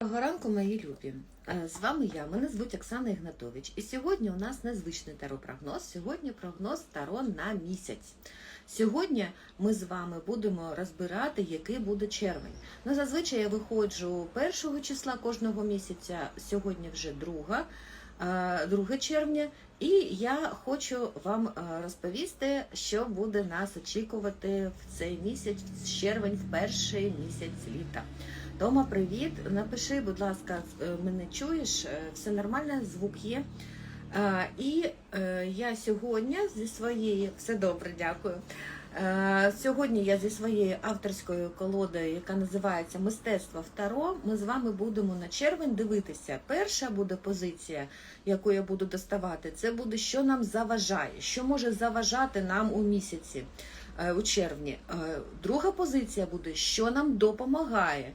Доброго ранку, мої любі. Е, З вами я, мене звуть Оксана Ігнатович. І сьогодні у нас незвичний таропрогноз. Сьогодні прогноз таро на місяць. Сьогодні ми з вами будемо розбирати, який буде червень. Ну, зазвичай я виходжу першого числа кожного місяця, сьогодні вже друга, е, 2 червня. І я хочу вам е, розповісти, що буде нас очікувати в цей місяць, в червень, в перший місяць літа. Тома, привіт. Напиши, будь ласка, е, мене чуєш? Е, Все нормально, звук є. Е, І я сьогодні зі своєї, все добре, дякую. Сьогодні я зі своєю авторською колодою, яка називається Мистецтво Таро, ми з вами будемо на червень дивитися. Перша буде позиція, яку я буду доставати, це буде, що нам заважає, що може заважати нам у місяці, у червні. Друга позиція буде, що нам допомагає.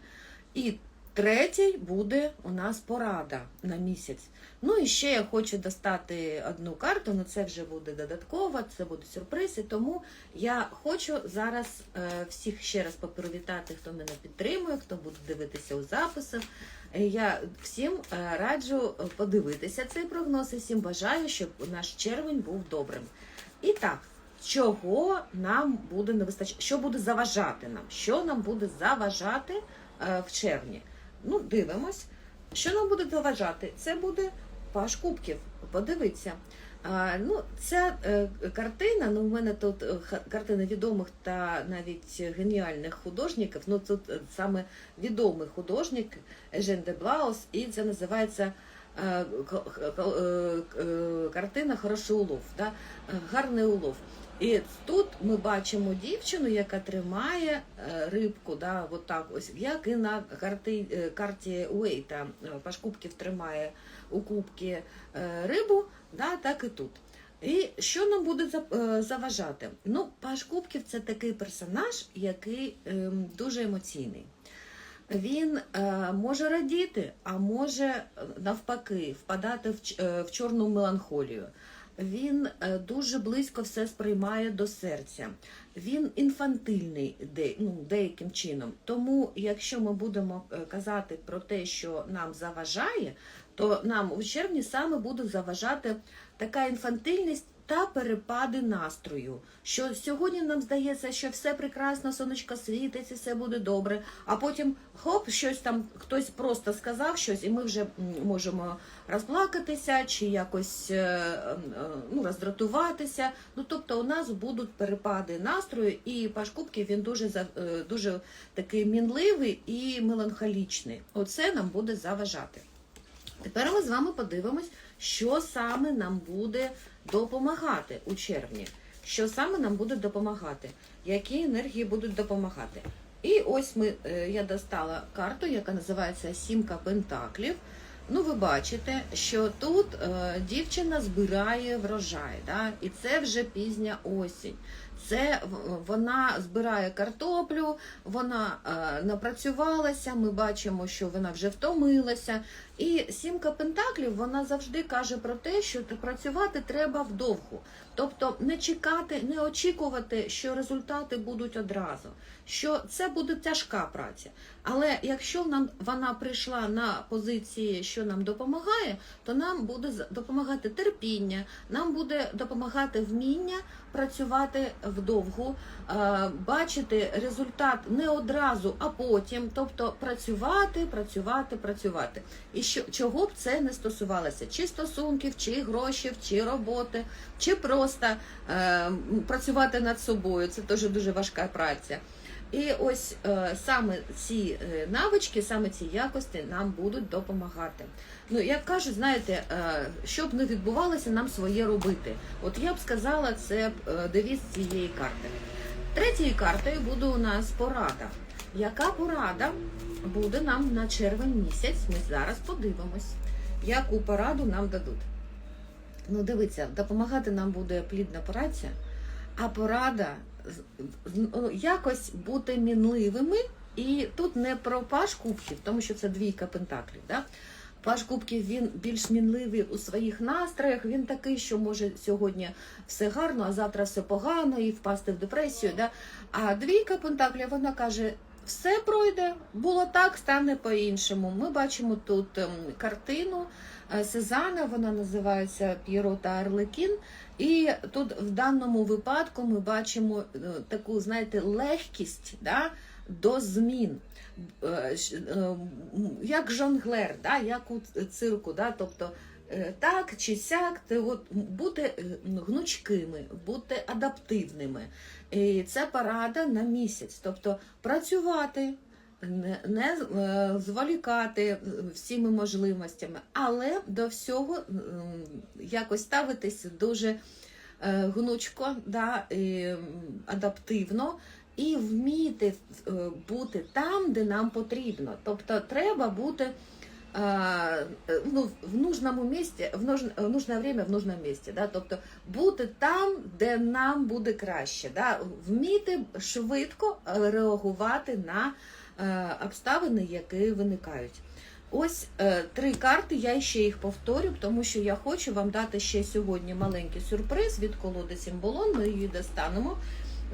І третій буде у нас порада на місяць. Ну і ще я хочу достати одну карту, але це вже буде додатково, це буде сюрприз. І тому я хочу зараз е, всіх ще раз попривітати, хто мене підтримує, хто буде дивитися у записах. Е, Я всім е, раджу подивитися цей прогноз і всім бажаю, щоб наш червень був добрим. І так, чого нам буде не вистачати, що буде заважати нам? Що нам буде заважати в червні? Ну, дивимось. Що нам буде заважати? Це буде паш кубків. Подивіться. А, ну, ця е, картина, ну, в мене тут е, картини відомих та навіть геніальних художників. Ну, тут е, саме відомий художник Ежен де Блаус, і це називається е, е, е, картина Хороший улов, да? е, гарний улов. І тут ми бачимо дівчину, яка тримає е, рибку, да, от так ось, як і на карті, е, карті Уейта. Е, Паш Кубків тримає у кубки е, рибу, да, так і тут. І що нам буде заважати? Ну, Паш Кубків це такий персонаж, який ем, дуже емоційний. Він може радіти, а може навпаки впадати в чорну меланхолію. Він е, дуже близько все сприймає до серця. Він інфантильний ну, деяким чином. Тому, якщо ми будемо е, казати про те, що нам заважає, то нам у червні саме буде заважати така інфантильність та перепади настрою. Що сьогодні нам здається, що все прекрасно, сонечко світить, і все буде добре. А потім хоп, щось там хтось просто сказав щось, і ми вже можемо розплакатися чи якось е, е, ну, роздратуватися. Ну тобто у нас будуть перепади настрою, і Паш Кубків він дуже е, дуже такий мінливий і меланхолічний. Оце нам буде заважати. Тепер ми з вами подивимось, що саме нам буде допомагати у червні. Що саме нам буде допомагати, які енергії будуть допомагати. І ось ми, е, я достала карту, яка називається Сімка Пентаклів. Ну, ви бачите, що тут е, дівчина збирає врожай, да? і це вже пізня осінь. Це вона збирає картоплю, вона е, напрацювалася. Ми бачимо, що вона вже втомилася. І сімка пентаклів вона завжди каже про те, що працювати треба вдовгу. Тобто не чекати, не очікувати, що результати будуть одразу, що це буде тяжка праця. Але якщо нам вона прийшла на позиції, що нам допомагає, то нам буде допомагати терпіння, нам буде допомагати вміння працювати вдовгу, е, бачити результат не одразу, а потім. Тобто працювати, працювати, працювати. І що чого б це не стосувалося, чи стосунків, чи грошей, чи роботи, чи просто е, працювати над собою. Це теж дуже важка праця. І ось е, саме ці е, навички, саме ці якості нам будуть допомагати. Ну, як кажуть, знаєте, е, щоб не відбувалося, нам своє робити. От я б сказала, це е, девіз цієї карти. Третьою картою буде у нас порада. Яка порада буде нам на червень місяць? Ми зараз подивимось, яку пораду нам дадуть. Ну, дивіться, допомагати нам буде плідна праця, а порада ну, якось бути мінливими. І тут не про паш кубків, тому що це двійка пентаклів. Да? Паш Кубків він більш мінливий у своїх настроях. Він такий, що може сьогодні все гарно, а завтра все погано і впасти в депресію. Да? А двійка Пентаклів вона каже: все пройде, було так, стане по-іншому. Ми бачимо тут ем, картину е, Сезана, вона називається П'єро та Арлекін. І тут в даному випадку ми бачимо е, таку, знаєте, легкість да, до змін. Е, е, Як жонглер, да, як у цирку, да, тобто е, так чи сяк, от бути гнучкими, бути адаптивними. І це порада на місяць. Тобто працювати, не, зволікати всіми можливостями, але до всього якось ставитися дуже гнучко, да, і, адаптивно. І вміти е, бути там, де нам потрібно. Тобто треба бути е, ну, в нужному місці, в нуж- в нужне время, в нужному місці. Да? Тобто бути там, де нам буде краще. Да? Вміти швидко реагувати на е, обставини, які виникають. Ось е, три карти, я ще їх повторю, тому що я хочу вам дати ще сьогодні маленький сюрприз від колоди Сімболон. Ми її достанемо.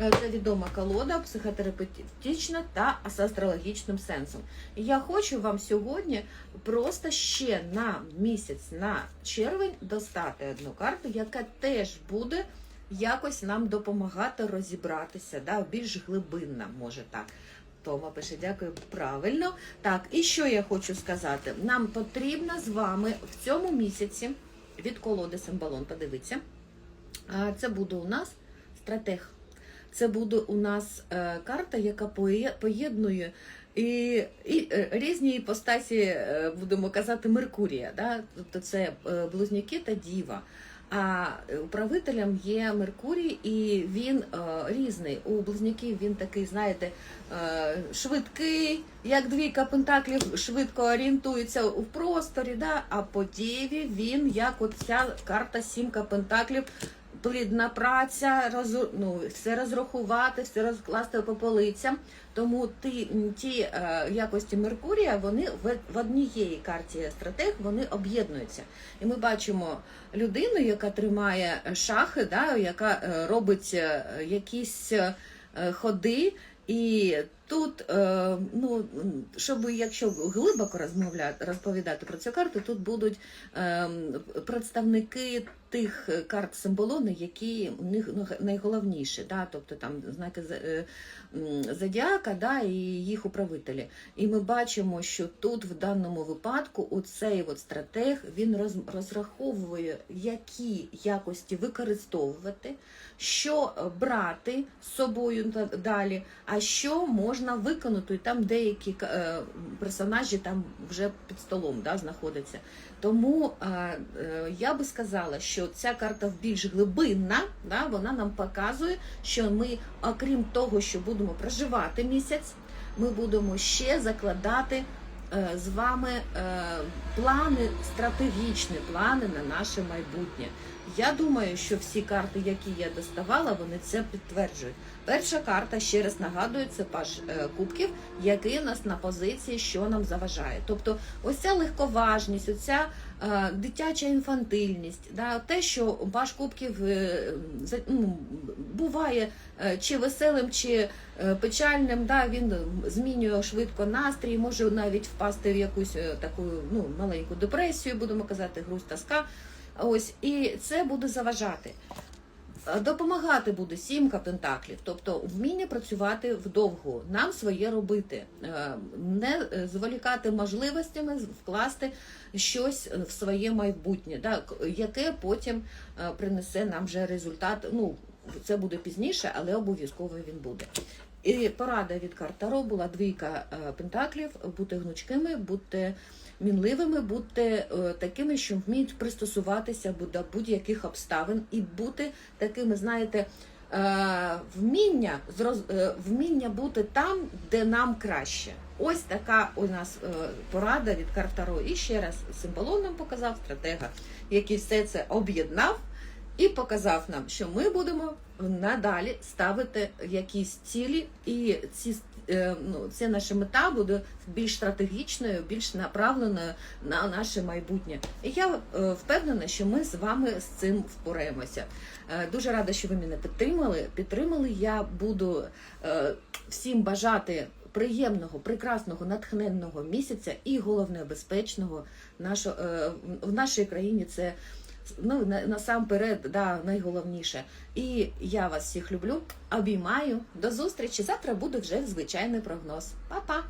Е, Це відома колода, психотерапевтична та з астрологічним сенсом. Я хочу вам сьогодні просто ще на місяць, на червень достати одну карту, яка теж буде якось нам допомагати розібратися, да, більш глибинно, може так. Тома пише, дякую, правильно. Так, і що я хочу сказати? Нам потрібно з вами в цьому місяці від колоди Симбалон, подивіться. Це буде у нас стратег. Це буде у нас е, карта, яка поєднує і, і е, різні іпостасі, е, будемо казати, Меркурія. Да? Тобто це близнюки та діва. А управителем є Меркурій, і він е, різний. У близнюків він такий, знаєте, е, швидкий, як двійка пентаклів, швидко орієнтується в просторі. Да? А по діві він, як от ця карта сімка пентаклів, плідна праця, роз, ну, все розрахувати, все розкласти по полицям. Тому ті, ті е, якості Меркурія, вони в, в однієї карті стратег вони об'єднуються. І ми бачимо людину, яка тримає шахи, да, яка е, робить е, якісь е, ходи. І тут, е, ну, щоб якщо глибоко розмовляти, розповідати про цю карту, тут будуть е, представники тих карт символони, які у ну, найголовніші, да, тобто там знаки е, зодіака, да, і їх управителі. І ми бачимо, що тут в даному випадку оцей от стратег він розраховує, які якості використовувати, що брати з собою далі, а що можна виконати. І Там деякі е, персонажі там вже під столом да, знаходяться. Тому е, е, я би сказала, що ця карта більш глибинна, да, вона нам показує, що ми, окрім того, що будемо проживати місяць, ми будемо ще закладати з вами е, плани, стратегічні плани на наше майбутнє. Я думаю, що всі карти, які я доставала, вони це підтверджують. Перша карта, ще раз нагадую, це паж е, кубків, який у нас на позиції, що нам заважає. Тобто, ось ця легковажність, оця е, дитяча інфантильність, да, те, що паш кубків е, ну, буває е, чи веселим, чи е, печальним, да, він змінює швидко настрій, може навіть впасти в якусь е, таку ну, маленьку депресію, будемо казати, грусть, тоска. Ось, і це буде заважати. Допомагати буде сімка пентаклів, тобто вміння працювати вдовго, нам своє робити, е, не зволікати можливостями вкласти щось в своє майбутнє, да, к- яке потім е, принесе нам вже результат. Ну, це буде пізніше, але обов'язково він буде. І порада від карт Таро була двійка е, пентаклів, бути гнучкими, бути мінливими, бути е, такими, що вміють пристосуватися до будь-яких обставин і бути такими, знаєте, е, вміння, е, вміння бути там, де нам краще. Ось така у нас порада від карт Таро. І ще раз символом нам показав стратега, який все це об'єднав і показав нам, що ми будемо надалі ставити якісь цілі, і ці ну, це наша мета буде більш стратегічною, більш направленою на наше майбутнє. І я е, впевнена, що ми з вами з цим впораємося. Е, Дуже рада, що ви мене підтримали. Підтримали. Я буду е, всім бажати приємного, прекрасного, натхненного місяця і головне безпечного нашо, е, в нашій країні. Це ну, на- насамперед, да, найголовніше. І я вас всіх люблю, обіймаю. До зустрічі. Завтра буде вже звичайний прогноз. Па-па!